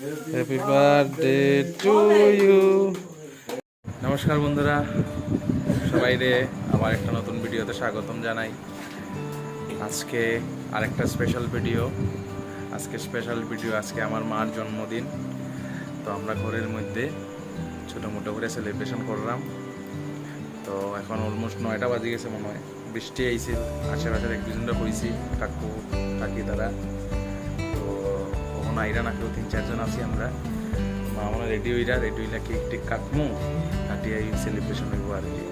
Happy birthday to you নমস্কার বন্ধুরা, সবাই রে আমার একটা নতুন ভিডিওতে স্বাগতম জানাই। আজকে আরেকটা স্পেশাল ভিডিও আজকে স্পেশাল ভিডিও আজকে আমার মার জন্মদিন। তো আমরা ঘরের মধ্যে ছোটো মোটো করে সেলিব্রেশন করলাম। তো এখন অলমোস্ট নয়টা বাজে গেছে মনে হয়। বৃষ্টি আইছিল আশেপাশের এক দুজনটা হয়েছি কাকু কাকি তারা কখনো আইরা না কেউ তিন চারজন আছি আমরা। আমরা রেডি হইরা রেডি হইলা কেক টেক কাটমু কাটিয়ে এই সেলিব্রেশন হইব আর কি।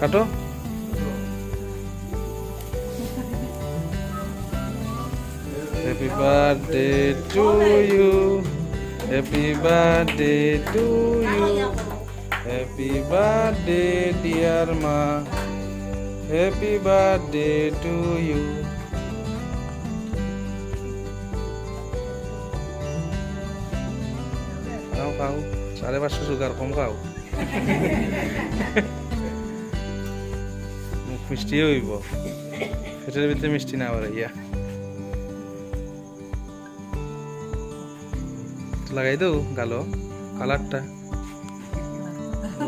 কাটো। Happy birthday to you. Happy birthday to you. Happy birthday, dear Ma. Happy birthday to you. খাও খাও সাড়ে পাঁচশো সুগার কম খাও মুখ মিষ্টি হইব পেটের ভিতরে মিষ্টি না আবার ইয়া লাগাই দাও, গালো। কালারটা।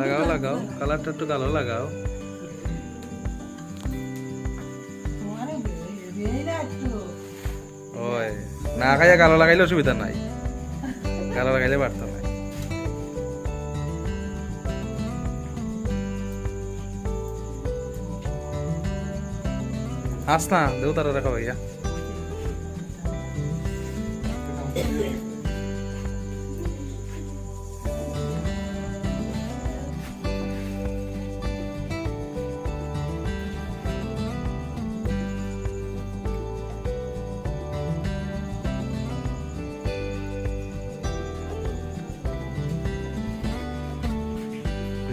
লাগাও লাগাও। কালারটা একটু গালো লাগাও। ওই, না খাইয়া গালো লাগাইলে অসুবিধা নাই। গালো লাগাইলে পারতো না। আস না দেও তারা রাখা ভাইয়া।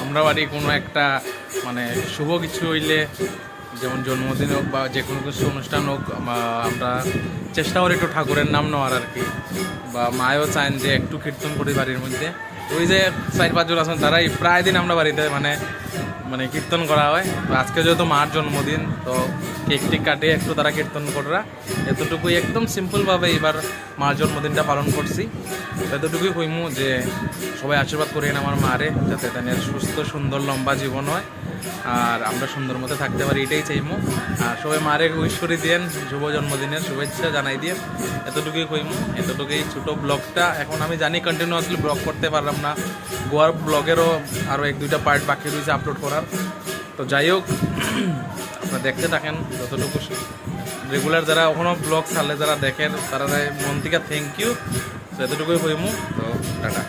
আমরা বাড়ি কোনো একটা মানে শুভ কিছু হইলে, যেমন জন্মদিন হোক বা যে কোনো কিছু অনুষ্ঠান হোক আমা- আমরা চেষ্টা করি একটু ঠাকুরের নাম নেওয়ার আর কি। বা মায়ও চান যে একটু কীর্তন করি বাড়ির মধ্যে। ওই যে চার পাঁচজন আছেন, তারাই প্রায় দিন আমরা বাড়িতে মানে মানে কীর্তন করা হয়। আজকে যেহেতু মার জন্মদিন, তো কেক টেক কাটে একটু তারা কীর্তন করা এতটুকুই একদম সিম্পলভাবে এবার মার জন্মদিনটা পালন করছি। এতটুকুই কইমু যে সবাই আশীর্বাদ করেন আমার মারে, যাতে তাদের সুস্থ, সুন্দর, লম্বা জীবন হয়। আর আমরা সুন্দর মতো থাকতে পারি, এটাই চাইমু। আর সবাই মারে উইশ করে দিয়েন, শুভ জন্মদিনের শুভেচ্ছা জানাই দিয়ে এতটুকুই কইমু এতটুকুই ছোটো ব্লগটা। এখন আমি জানি কন্টিনিউয়াসলি ব্লগ করতে পারলাম না। গোয়ার ব্লগেরও আরও এক দুইটা পার্ট বাকি রয়েছে আপলোড করার। তো যাই হোক, আপনারা দেখতে থাকেন যতটুকু রেগুলার যারা ওখানেও ব্লগ চালে যারা দেখেন, তারা মন থেকে থ্যাংক ইউ তো এতটুকুই কইমু তো টাটা।